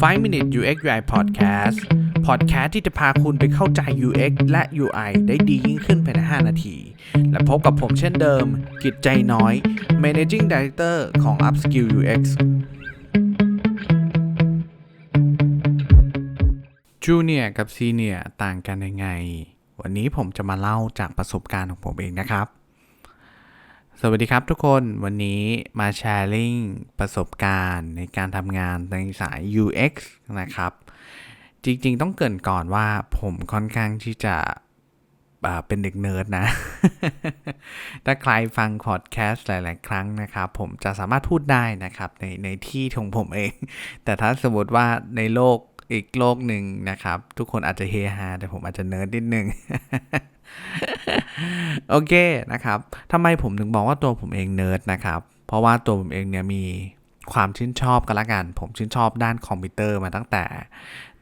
5 Minute UX UI Podcast Podcast ที่จะพาคุณไปเข้าใจ UX และ UI ได้ดียิ่งขึ้นภายใน 5 นาที และพบกับผมเช่นเดิม กิจใจน้อย Managing Director ของ Upskill UX Junior กับ Senior ต่างกันยังไง วันนี้ผมจะมาเล่าจากประสบการณ์ของผมเองนะครับ สวัสดีครับทุกคนวันนี้มาแชร์ลิงประสบการณ์ในการทำงานในสาย UX นะครับ จริงๆ ต้องเกรินก่อนว่าผมค่อนข้างที่จะเป็นเด็กเนิร์ดนะ ถ้าใครฟังพอดแคสต์หลาย ๆ ครั้งนะครับ ผมจะสามารถพูดได้นะครับ ในในที่ของผมเอง แต่ถ้าสมมติว่าในโลกอีกโลกหนึ่งนะครับ ทุกคนอาจจะเฮฮาแต่ผมอาจจะเนิร์ดนิดนึง โอเคนะครับทำไมผมถึงบอกว่าตัวผมเองเนิร์ดนะครับ เพราะว่าตัวผมเองเนี่ยมีความชื่นชอบกันละกัน ผมชื่นชอบด้านคอมพิวเตอร์มาตั้งแต่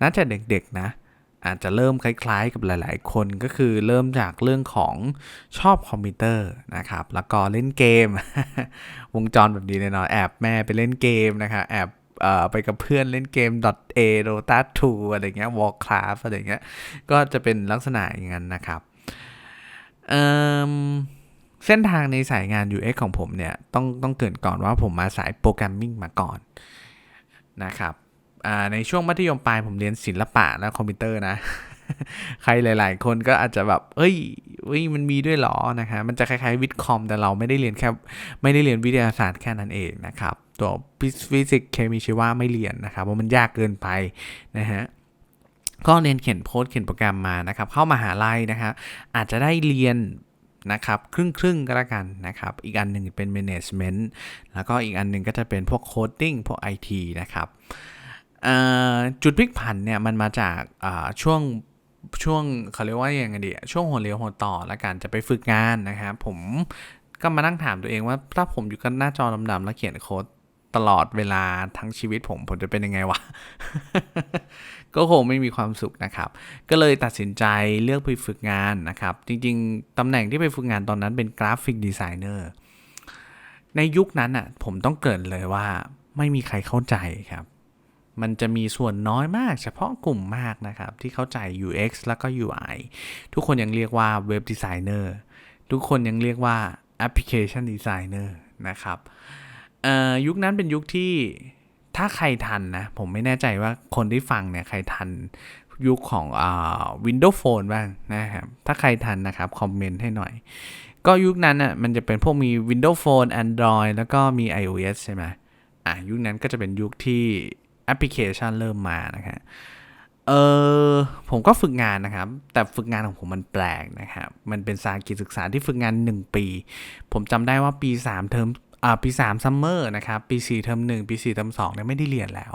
น่าจะเด็กๆนะ อาจจะเริ่มคล้ายๆกับหลายๆ คนก็คือเริ่มจากเรื่องของชอบคอมพิวเตอร์นะครับ แล้วก็เล่นเกม วงจรแบบนี้แน่นอนแอบแม่ไปเล่นเกมนะครับแอบอไปกับเพื่อนเล่นเกม .a Dota 2อะไรเงี้ย Warcraft อะไรเงี้ย ก็จะเป็นลักษณะอย่างนั้นนะครับ เส้นทางในสายงาน UX ของผมเนี่ย ต้องต้องเกินก่อนว่าผมมาสายโปรแกรมมิ่งมาก่อนนะครับในช่วงมัธยมปลายผมเรียนศิลปะและคอมพิวเตอร์นะ ใครหลาย ๆ คนก็อาจจะแบบเอ้ยเอ้ยมันมีด้วยหรอนะฮะมันจะคล้ายๆวิทย์คอมแต่เราไม่ได้เรียนแค่ไม่ได้เรียนวิทยาศาสตร์แค่นั้นเองนะครับ ตัวฟิสิกส์เคมีชีวะไม่เรียนนะครับเพราะมันยากเกินไปนะฮะ ก็เรียนเขียนโค้ดเขียนโปรแกรมมานะครับ เข้ามาหาลัยนะครับอาจจะได้เรียนนะครับครึ่งครึ่งก็แล้วกันนะครับ อีกอันหนึ่งเป็น management แล้วก็อีกอันหนึ่งก็จะเป็นพวก coding พวก IT นะครับจุดพลิกผันเนี่ยมันมาจากช่วงช่วงเขาเรียกว่าอย่างไงดีช่วงหัวเรียวหัวต่อแล้วกันจะไปฝึกงานนะครับผมก็มานั่งถามตัวเองว่าถ้าผมอยู่กันหน้าจอดำๆแล้วเขียนโค้ด ตลอดเวลาทั้งชีวิตผมผมจะเป็นยังไงวะ ก็คงไม่มีความสุขนะครับ ก็เลยตัดสินใจเลือกไปฝึกงานนะครับ จริงๆ ตำแหน่งที่ไปฝึกงานตอนนั้นเป็นกราฟิกดีไซเนอร์ ในยุคนั้นอะผมต้องเกรินเลยว่าไม่มีใครเข้าใจครับ มันจะมีส่วนน้อยมากเฉพาะกลุ่มมากนะครับ ที่เข้าใจ UX แล้วก็ UI ทุกคนยังเรียกว่าเว็บดีไซเนอร์ทุกคนยังเรียกว่าแอปพลิเคชันดีไซเนอร์นะครับ ยุคนั้นเป็นยุคที่ถ้าใครทันนะ ผมไม่แน่ใจว่าคนที่ฟังเนี่ยใครทันยุคของอ่า Windows Phone บ้างนะครับ ถ้าใครทันนะครับ คอมเมนต์ให้หน่อย ก็ยุคนั้นอะมันจะเป็นพวกมี Windows Phone Android แล้วก็มี iOS ใช่ไหมอะยุคนั้นก็จะเป็นยุคที่แอปพลิเคชันเริ่มมานะครับเออผมก็ฝึกงานนะครับ แต่ฝึกงานของผมมันแปลกนะครับ มันเป็นสายกิจศึกษาที่ฝึกงาน 1 ปี ผมจำได้ว่าปี 3 เทอม อ่าปี3ซัมเมอร์นะครับปี4เทอม1ปี4เทอม2เนี่ยไม่ได้เรียนแล้ว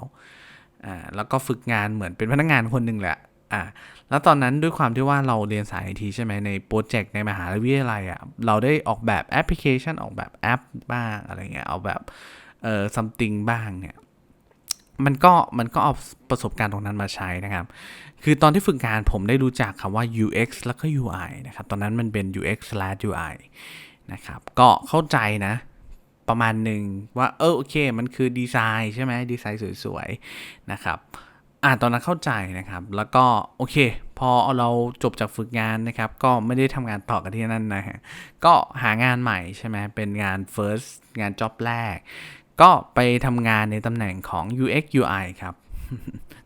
อ่าแล้วก็ฝึกงานเหมือนเป็นพนักงานคนหนึ่งแหละอ่าแล้วตอนนั้นด้วยความที่ว่าเราเรียนสายไอทีใช่ไหมในโปรเจกต์ในมหาวิทยาลัยอะเราได้ออกแบบแอปพลิเคชันออกแบบแอปบ้างอะไรเงี้ยเอาแบบเอ่อ something บ้างเนี่ยมันก็มันก็เอาประสบการณ์ตรงนั้นมาใช้นะครับ คือตอนที่ฝึกงานผมได้รู้จักคำว่า UX แล้วก็ UI นะครับ ตอนนั้นมันเป็น UX UI นะครับ ก็เข้าใจนะ ประมาณหนึ่งว่าเออโอเค มันคือดีไซน์ใช่ไหมดีไซน์สวยๆนะครับอ่าตอนนั้นเข้าใจนะครับ แล้วก็โอเค พอเราจบจากฝึกงานนะครับ ก็ไม่ได้ทำงานต่อกันที่นั่นนะฮะ ก็หางานใหม่ใช่ไหมเป็นงาน first งาน job แรก ก็ไปทำงานในตำแหน่งของ UX UI ครับ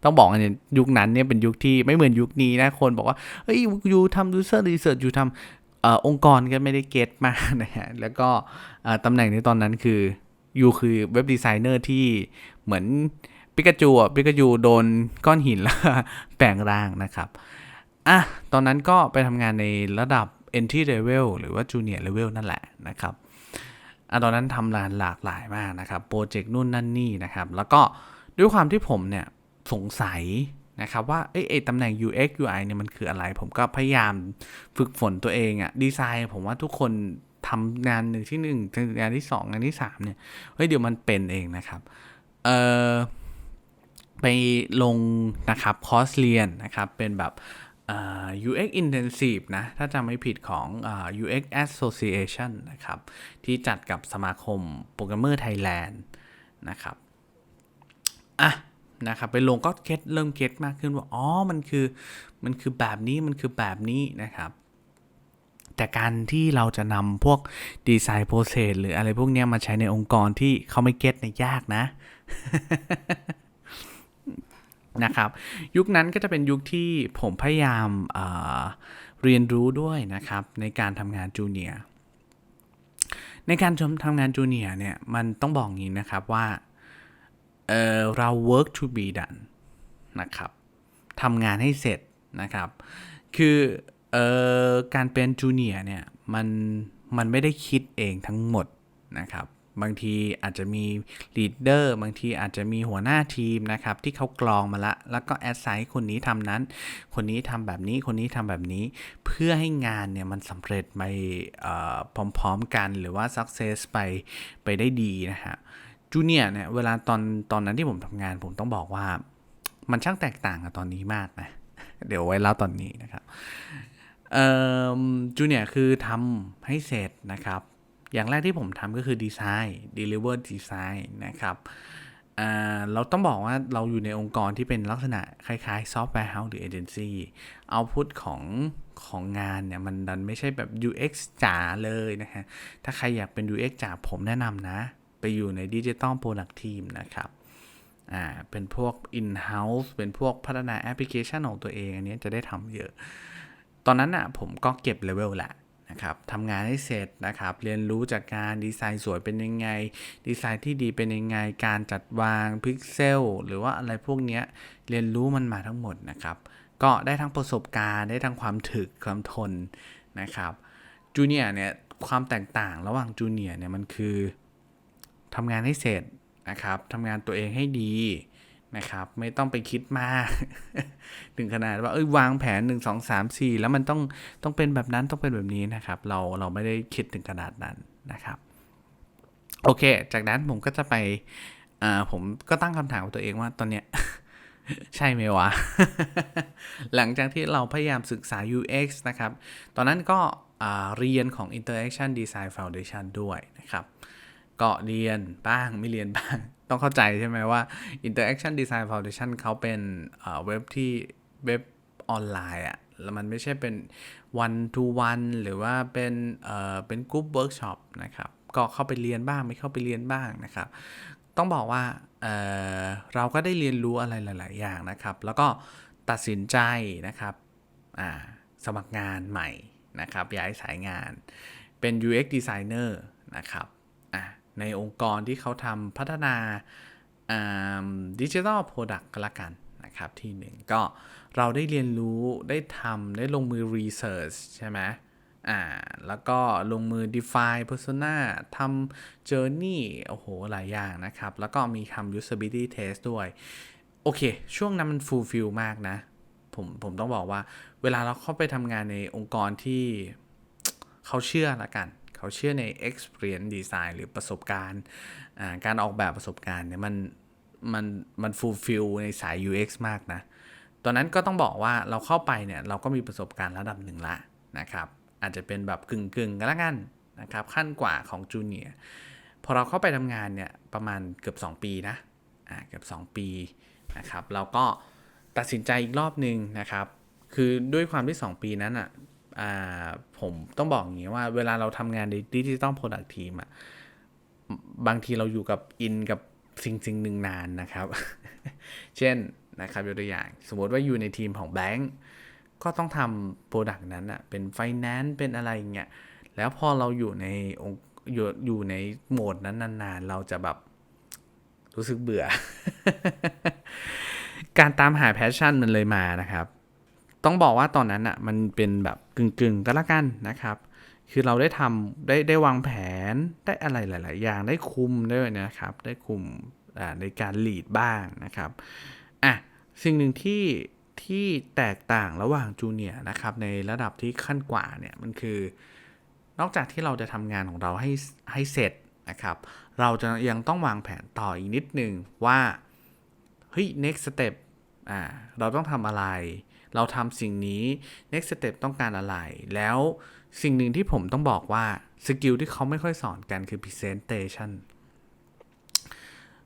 ต้องบอกว่าในยุคนั้นเนี่ยเป็นยุคที่ไม่เหมือนยุคนี้นะ คนบอกว่า เฮ้ยยูทำ user research ยูทำ อองค์กรก็ไม่ได้เก็ตมากนะฮะ แล้วก็ตำแหน่งในตอนนั้นคือยูคือเว็บดีไซเนอร์ที่เหมือนปิกาจูอะปิกาจูโดนก้อนหินแล้วแปลงร่างนะครับ อะ ตอนนั้นก็ไปทำงานในระดับ entry level หรือว่า junior level นั่นแหละนะครับอะตอนนั้นทำงานหลากหลายมากนะครับ โปรเจกต์นู่นนั่นนี่นะครับ แล้วก็ด้วยความที่ผมเนี่ยสงสัย นะครับว่าเอ้ไอ้ตำแหน่ง UX UI เนี่ยมันคืออะไร ผมก็พยายามฝึกฝนตัวเองอะดีไซน์ผมว่าทุกคนทำงานหนึ่งที่หนึ่งงานที่สองงานที่สามเนี่ยเฮ้ยเดี๋ยวมันเป็นเองนะครับเอ่อไปลงนะครับคอร์สเรียนนะครับเป็นแบบเอ่อ UX Intensive นะ ถ้าจำไม่ผิดของเอ่อ UX Association นะครับ ที่จัดกับสมาคมโปรแกรมเมอร์ไทยแลนด์นะครับ อะ นะครับไปลงก็เก็ตเริ่มเก็ตมากขึ้นว่าอ๋อมันคือมันคือแบบนี้มันคือแบบนี้นะครับแต่การที่เราจะนำพวกดีไซน์โปรเซสหรืออะไรพวกนี้มาใช้ในองค์กรที่เขาไม่เก็ตเนี่ยากนะนะครับ ยุคนั้นก็จะเป็นยุคที่ผมพยายามเอ่อเรียนรู้ด้วยนะครับ ในการทำงานจูเนียในการทำงานจูเนียเนี่ยมันต้องบอกงี้นะครับว่า เออเรา work to be done นะครับทำงานให้เสร็จนะครับ คือเออการเป็นจูเนียร์เนี่ยมันมันไม่ได้คิดเองทั้งหมดนะครับ บางทีอาจจะมีลีดเดอร์บางทีอาจจะมีหัวหน้าทีมนะครับ ที่เขากรองมาละ แล้วก็แอดไซน์คนนี้ทำนั้น คนนี้ทำแบบนี้คนนี้ทำแบบนี้ เพื่อให้งานเนี่ยมันสำเร็จไปพร้อมๆกันหรือว่า success ไปไปได้ดีนะฮะ จูเนียเนี่ยเวลาตอนตอนนั้นที่ผมทำงาน ผมต้องบอกว่า มันช่างแตกต่างกับตอนนี้มากนะ เดี๋ยวไว้เล่าตอนนี้นะครับจูเนียคือทำให้เสร็จนะครับ อย่างแรกที่ผมทำก็คือดีไซน์ deliver design นะครับเราต้องบอกว่าเราอยู่ในองค์กรที่เป็นลักษณะคล้ายๆ software house หรือ agency output ของของงานเนี่ย มันดันไม่ใช่แบบ UX จ๋าเลยนะฮะ ถ้าใครอยากเป็น UX จ๋าผมแนะนำนะ ไปอยู่ใน Digital Product Team นะครับอ่าเป็นพวก in-house เป็นพวกพัฒนาแอปพลิเคชันของตัวเอง อันนี้จะได้ทำเยอะ ตอนนั้นอะผมก็เก็บเลเวลแหละนะครับทำงานให้เสร็จนะครับ เรียนรู้จากการดีไซน์สวยเป็นยังไง ดีไซน์ที่ดีเป็นยังไง การจัดวางพิกเซลหรือว่าอะไรพวกนี้เรียนรู้มันมาทั้งหมดนะครับ ก็ได้ทั้งประสบการณ์ได้ทั้งความถึกความทนนะครับจูเนียร์เนี่ยความแตกต่างระหว่างจูเนียร์เนี่ยมันคือ ทำงานให้เสร็จนะครับทำงานตัวเองให้ดีนะครับ ไม่ต้องไปคิดมากถึงขนาดว่าเอ้ยวางแผน 1 2 3 4 แล้วมันต้องต้องเป็นแบบนั้นต้องเป็นแบบนี้นะครับ เราเราไม่ได้คิดถึงขนาดนั้นนะครับ โอเค จากนั้นผมก็จะไปอ่าผมก็ตั้งคำถามกับตัวเองว่าตอนเนี้ยใช่ไหมวะ หลังจากที่เราพยายามศึกษา UX นะครับ ตอนนั้นก็อ่าเรียนของ Interaction Design Foundation ด้วยนะครับ ก็เรียนบ้างไม่เรียนบ้าง ต้องเข้าใจใช่ไหมว่า Interaction Design Foundation เขาเป็นเว็บที่เว็บออนไลน์อะแล้วมันไม่ใช่เป็น one to one หรือว่าเป็นเอ่อเป็นกลุ่มเวิร์กช็อปนะครับ ก็เข้าไปเรียนบ้างไม่เข้าไปเรียนบ้างนะครับ ต้องบอกว่าเอ่อเราก็ได้เรียนรู้อะไรหลาย ๆ อย่างนะครับ แล้วก็ตัดสินใจนะครับอ่าสมัครงานใหม่นะครับ ย้ายสายงานเป็น UX designer นะครับอะ ในองค์กรที่เขาทำพัฒนาดิจิทัลโปรดักต์ก็แล้วกันนะครับที่หนึ่งก็เราได้เรียนรู้ได้ทำได้ลงมือ research ใช่ไหมอ่าแล้วก็ลงมือ define persona ทำ journey โอ้โห หลายอย่างนะครับ แล้วก็มีทำ usability test ด้วย โอเค ช่วงนั้นมัน fulfill มากนะ ผมผมต้องบอกว่า เวลาเราเข้าไปทำงานในองค์กรที่เขาเชื่อละกัน เขาเชื่อใน experience design หรือประสบการณ์การออกแบบประสบการณ์เนี่ยมันมันมัน fulfill ในสาย UX มากนะ ตอนนั้นก็ต้องบอกว่าเราเข้าไปเนี่ยเราก็มีประสบการณ์ระดับหนึ่งละนะครับ อาจจะเป็นแบบกึ่งกึ่งๆกันละกันนะครับขั้นกว่าของจูเนียร์พอเราเข้าไปทำงานเนี่ยประมาณเกือบ 2 ปีนะอ่าเกือบ 2 ปีนะครับเราก็ตัดสินใจอีกรอบหนึ่งนะครับ คือด้วยความที่ 2 ปีนั้นอะอ่า ผมต้องบอกอย่างนี้ว่าเวลาเราทำงานในดิจิตอลโปรดักทีมอะบางทีเราอยู่กับอินกับสิ่งสิ่งหนึ่งนานนะครับ เช่นนะครับยกตัวอย่าง สมมติว่าอยู่ในทีมของแบงก์ก็ต้องทำโปรดักต์นั้นอะเป็นไฟแนนซ์เป็นอะไรอย่างเงี้ยแล้วพอเราอยู่ในองค์อยู่อยู่ในโหมดนั้นนานๆ เราจะแบบรู้สึกเบื่อ การตามหาแพชชั่นมันเลยมานะครับ ต้องบอกว่าตอนนั้นอะมันเป็นแบบกึ่งๆก็แล้วกันนะครับ คือเราได้ทำได้ได้วางแผนได้อะไรหลาย ๆ อย่างได้คุมด้วยนะครับ ได้คุมในการลีดบ้างนะครับอะสิ่งหนึ่งที่ที่แตกต่างระหว่างจูเนียนะครับในระดับที่ขั้นกว่าเนี่ยมันคือนอกจากที่เราจะทำงานของเราให้ให้เสร็จนะครับ เราจะยังต้องวางแผนต่ออีกนิดนึงว่าเฮ้ย next step อ่าเราต้องทำอะไร เราทำสิ่งนี้ next step ต้องการอะไร แล้วสิ่งหนึ่งที่ผมต้องบอกว่าสกิลที่เขาไม่ค่อยสอนกันคือ presentation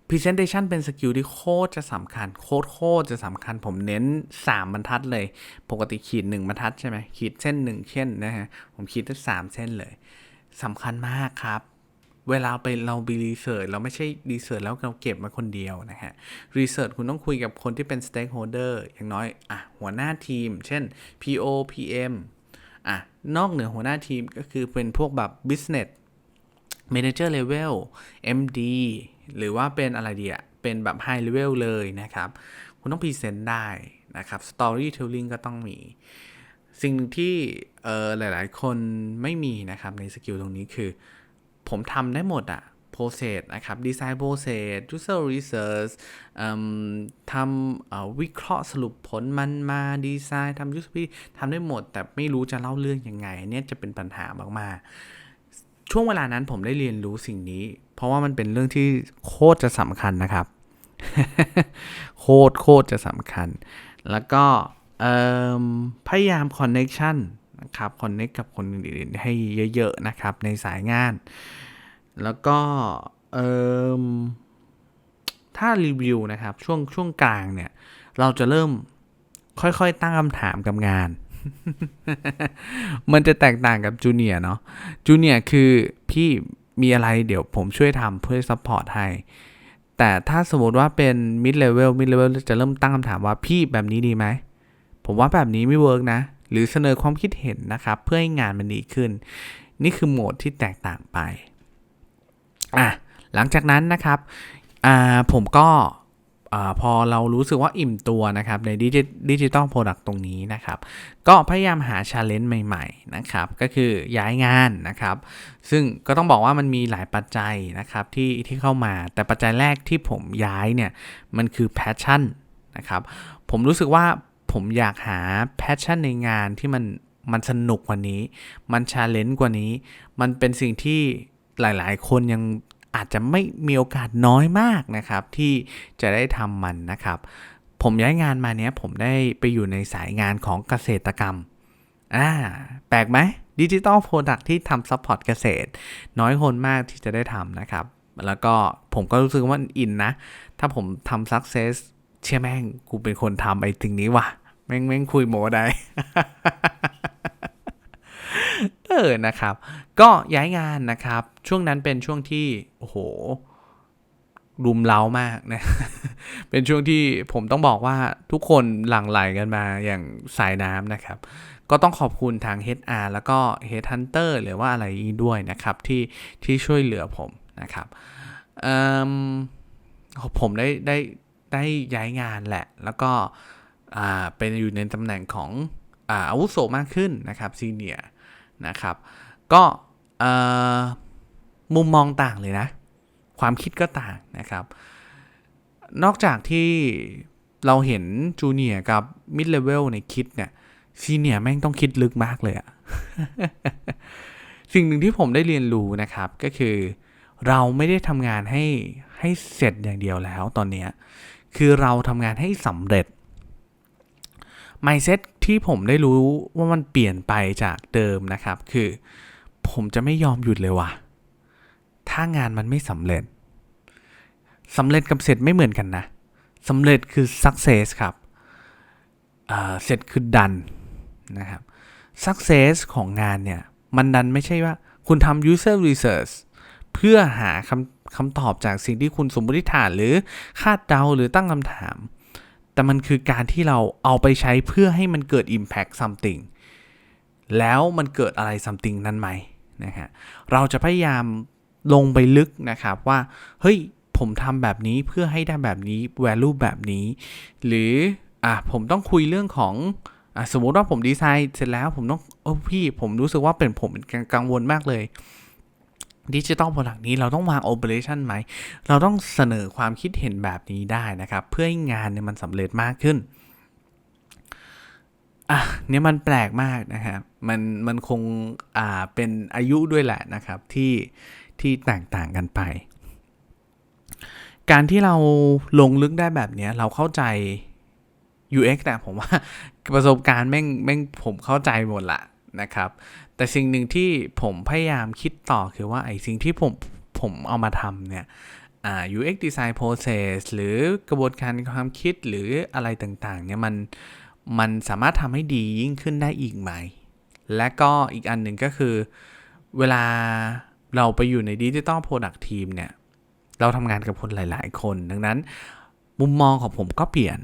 Presentation เป็นสกิลที่โคตรจะสำคัญ โคตรโคตรจะสำคัญ ผมเน้น 3 บรรทัดเลย ปกติขีด 1 บรรทัดใช่ไหมขีดเส้น 1 เช่นนะฮะ ผมขีดได้3เส้นเลยสำคัญมากครับ เวลาไปเราไปรีเสิร์ชเราไม่ใช่รีเสิร์ชแล้วเราเก็บมาคนเดียวนะฮะรีเสิร์ชคุณต้องคุยกับคนที่เป็น stakeholder อย่างน้อยอะหัวหน้าทีม เช่น PO PM อะนอกเหนือหัวหน้าทีมก็คือเป็นพวกแบบ business manager level MD หรือว่าเป็นอะไรดีอะเป็นแบบ high level เลยนะครับ คุณต้องพรีเซนต์ได้นะครับ storytelling ก็ต้องมี สิ่งหนึ่งที่เออหลาย ๆ คนไม่มีนะครับในสกิลตรงนี้คือ ผมทำได้หมดอะ process นะครับ design process user research อืมทำวิเคราะห์สรุปผลมันมาดีไซน์ทำ user p ทำได้หมด แต่ไม่รู้จะเล่าเรื่องยังไงอันเนี่ยจะเป็นปัญหามากๆ ช่วงเวลานั้นผมได้เรียนรู้สิ่งนี้ เพราะว่ามันเป็นเรื่องที่โคตรจะสำคัญนะครับ โคตรโคตรจะสำคัญ แล้วก็พยายามคอนเน็ชัน นะครับคอนเน็กกับคนอื่นๆ ให้เยอะๆนะครับในสายงาน แล้วก็เอิ่มถ้ารีวิวนะครับช่วงช่วงกลางเนี่ย เราจะเริ่มค่อยๆตั้งคำถามกับงาน มันจะแตกต่างกับจูเนียเนาะจูเนียคือพี่มีอะไรเดี๋ยวผมช่วยทำเพื่อซัพพอร์ตให้ แต่ถ้าสมมติว่าเป็น mid level mid level จะเริ่มตั้งคำถามว่าพี่แบบนี้ดีไหม ผมว่าแบบนี้ไม่เวิร์กนะ หรือเสนอความคิดเห็นนะครับ เพื่อให้งานมันดีขึ้น นี่คือโหมดที่แตกต่างไปอะหลังจากนั้นนะครับอ่าผมก็อพอเรารู้สึกว่าอิ่มตัวนะครับในดิจิดิจิตอลโปรดักต์ตรงนี้นะครับ ก็พยายามหาชาเลนจ์ใหม่ๆนะครับ ก็คือย้ายงานนะครับ ซึ่งก็ต้องบอกว่ามันมีหลายปัจจัยนะครับที่ที่เข้ามา แต่ปัจจัยแรกที่ผมย้ายเนี่ย มันคือแพชชั่นนะครับ ผมรู้สึกว่า ผมอยากหาแพชชั่นในงานที่มันมันสนุกกว่านี้ มันชาเลนจ์กว่านี้ มันเป็นสิ่งที่หลายๆ คนยังอาจจะไม่มีโอกาสน้อยมากนะครับ ที่จะได้ทำมันนะครับ ผมย้ายงานมาเนี้ยผมได้ไปอยู่ในสายงานของเกษตรกรรมอ่าแปลกไหมดิจิตอลโปรดักที่ทำซัพพอร์ตเกษตร น้อยคนมากที่จะได้ทำนะครับ แล้วก็ผมก็รู้สึกว่าอินนะ ถ้าผมทำ success เชื่อแม่งกูเป็นคนทำไอ้สิ่งนี้ว่ะ แม่งแม่งคุยโมได้ เออนะครับ ก็ย้ายงานนะครับ ช่วงนั้นเป็นช่วงที่ โอ้โหรุมเร้ามากนะ เป็นช่วงที่ผมต้องบอกว่าทุกคนหลั่งไหลกันมาอย่างสายน้ำนะครับ ก็ต้องขอบคุณทาง HR แล้วก็ Headhunter หรือว่าอะไรด้วยนะครับ ที่ที่ช่วยเหลือผมนะครับผมได้ได้ ได้ย้ายงานแหละ แล้วก็เป็นอยู่ในตำแหน่งของอาอาวุโสมากขึ้นนะครับซีเนียนะครับ ก็มุมมองต่างเลยนะ ความคิดก็ต่างนะครับ นอกจากที่เราเห็นจูเนียกับมิดเลเวลในคิดเนี่ยซีเนียแม่งต้องคิดลึกมากเลยอะสิ่งหนึ่งที่ผมได้เรียนรู้นะครับก็คือ เราไม่ได้ทำงานให้ให้เสร็จอย่างเดียวแล้วตอนเนี้ย คือเราทำงานให้สำเร็จ mindset ที่ผมได้รู้ว่ามันเปลี่ยนไปจากเดิมนะครับ คือผมจะไม่ยอมหยุดเลยว่ะ ถ้างานมันไม่สำเร็จสำเร็จกับเสร็จไม่เหมือนกันนะสำเร็จคือ success ครับเสร็จคือดันนะครับ success ของงานเนี่ย มันดันไม่ใช่ว่าคุณทำ user research เพื่อหาคำ คำตอบจากสิ่งที่คุณสมมติฐานหรือคาดเดาหรือตั้งคำถาม แต่มันคือการที่เราเอาไปใช้เพื่อให้มันเกิด impact something แล้วมันเกิดอะไร something นั้นไหมนะฮะเราจะพยายามลงไปลึกนะครับว่า เฮ้ย ผมทำแบบนี้เพื่อให้ได้แบบนี้ value แบบนี้ หรืออะผมต้องคุยเรื่องของอะสมมติว่าผมดีไซน์เสร็จแล้วผมต้องโอ้พี่ผมรู้สึกว่าเป็นผมกังวลมากเลย ดิจิตอลโปรดักต์นี้เราต้องวางโอเปอเรชันไหม เราต้องเสนอความคิดเห็นแบบนี้ได้นะครับ เพื่อให้งานเนี่ยมันสำเร็จมากขึ้น อะเนี่ยมันแปลกมากนะครับ มันมันคงอ่าเป็นอายุด้วยแหละนะครับที่ที่แตกต่างกันไป การที่เราลงลึกได้แบบนี้เราเข้าใจ UX แต่ผมว่าประสบการณ์แม่งแม่งผมเข้าใจหมดละนะครับ แต่สิ่งหนึ่งที่ผมพยายามคิดต่อคือว่าไอ้สิ่งที่ผมผมเอามาทำเนี่ยอ่า UX design process หรือกระบวนการความคิดหรืออะไรต่างๆเนี่ยมันมันสามารถทำให้ดียิ่งขึ้นได้อีกไหม และก็อีกอันหนึ่งก็คือ เวลาเราไปอยู่ในดิจิ t a ลโปรดักทีมเนี่ย เราทำงานกับคนหลาย ๆ คน ดังนั้น มุมมองของผมก็เปลี่ยน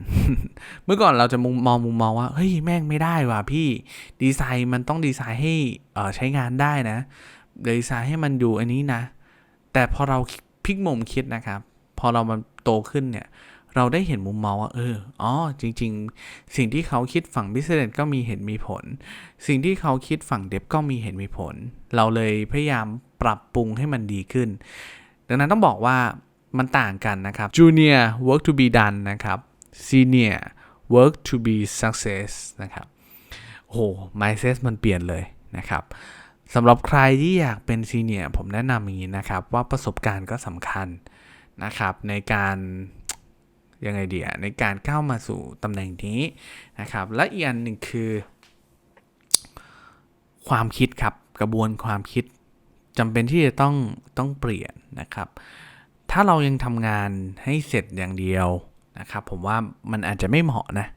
เมื่อก่อนเราจะมุมมองมุมมองว่าเฮ้ยแม่งไม่ได้ว่ะพี่ดีไซน์มันต้องดีไซน์ให้ใช้งานได้นะดีไซน์ให้มันดูอันนี้นะ แต่พอเราพลิกมุมคิดนะครับ พอเรามันโตขึ้นเนี่ย เราได้เห็นมุมมองว่าเอออ๋อจริง ๆ สิ่งที่เขาคิดฝั่งบิสเนสก็มีเห็นมีผล สิ่งที่เขาคิดฝั่งเดฟก็มีเห็นมีผล เราเลยพยายามปรับปรุงให้มันดีขึ้น ดังนั้นต้องบอกว่า มันต่างกันนะครับ Junior work to be done นะครับ Senior work to be success นะครับโอ้โห mindset มันเปลี่ยนเลยนะครับสำหรับใครที่อยากเป็นซีเนียร์ผมแนะนำอย่างนี้นะครับ ว่าประสบการณ์ก็สำคัญนะครับ ในการยังไงเดียในการก้าวมาสู่ตำแหน่งนี้นะครับ และอีกอันหนึ่งคือ ความคิดครับกระบวนความคิดจำเป็นที่จะต้องต้องเปลี่ยนนะครับ ถ้าเรายังทำงานให้เสร็จอย่างเดียวนะครับ ผมว่ามันอาจจะไม่เหมาะนะ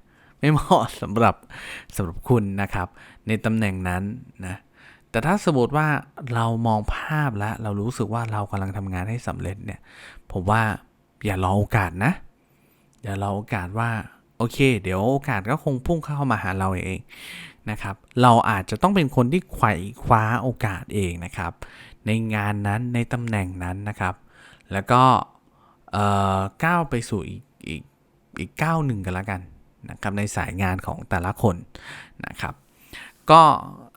ไม่เหมาะสำหรับสำหรับคุณนะครับ ในตำแหน่งนั้นนะแต่ถ้าสมมติว่าเรามองภาพแล้วเรารู้สึกว่าเรากำลังทำงานให้สำเร็จเนี่ย ผมว่าอย่ารอโอกาสนะ อย่ารอโอกาสว่าโอเค เดี๋ยวโอกาสก็คงพุ่งเข้ามาหาเราเองนะครับ เราอาจจะต้องเป็นคนที่ไขว่คว้าโอกาสเองนะครับ ในงานนั้นในตำแหน่งนั้นนะครับ แล้วก็เอ่อก้าวไปสู่อีกอีกอีกก้าวหนึ่งกันละกันนะครับในสายงานของแต่ละคนนะครับก็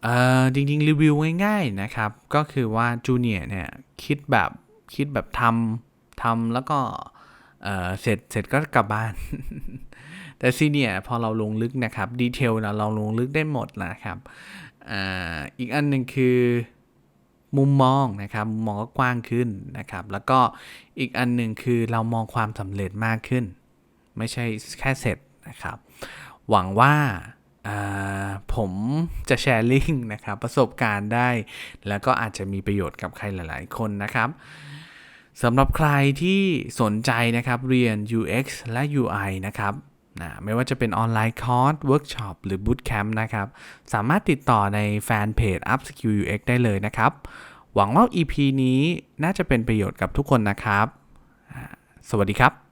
เอ่อจริงๆ รีวิวง่ายๆนะครับ ก็คือว่าจูเนียร์เนี่ยคิดแบบคิดแบบทำทำแล้วก็เอ่อเสร็จเสร็จก็กลับบ้าน แต่ซีเนียพอเราลงลึกนะครับดีเทลนะเราลงลึกได้หมดนะครับออีกอันหนึ่งคือ มุมมองนะครับมุมมองก็กว้างขึ้นนะครับ แล้วก็อีกอันหนึ่งคือเรามองความสำเร็จมากขึ้น ไม่ใช่แค่เสร็จนะครับ หวังว่าผมจะแชร์ลิงก์นะครับ ประสบการณ์ได้ แล้วก็อาจจะมีประโยชน์กับใครหลาย ๆ คนนะครับสำหรับใครที่สนใจนะครับเรียน UX และ UI นะครับ นะไม่ว่าจะเป็นออนไลน์คอร์สเวิร์กช็อปหรือบูตแคมป์นะครับ สามารถติดต่อในแฟนเพจ Upskill UX ได้เลยนะครับ หวังว่า EP นี้น่าจะเป็นประโยชน์กับทุกคนนะครับ สวัสดีครับ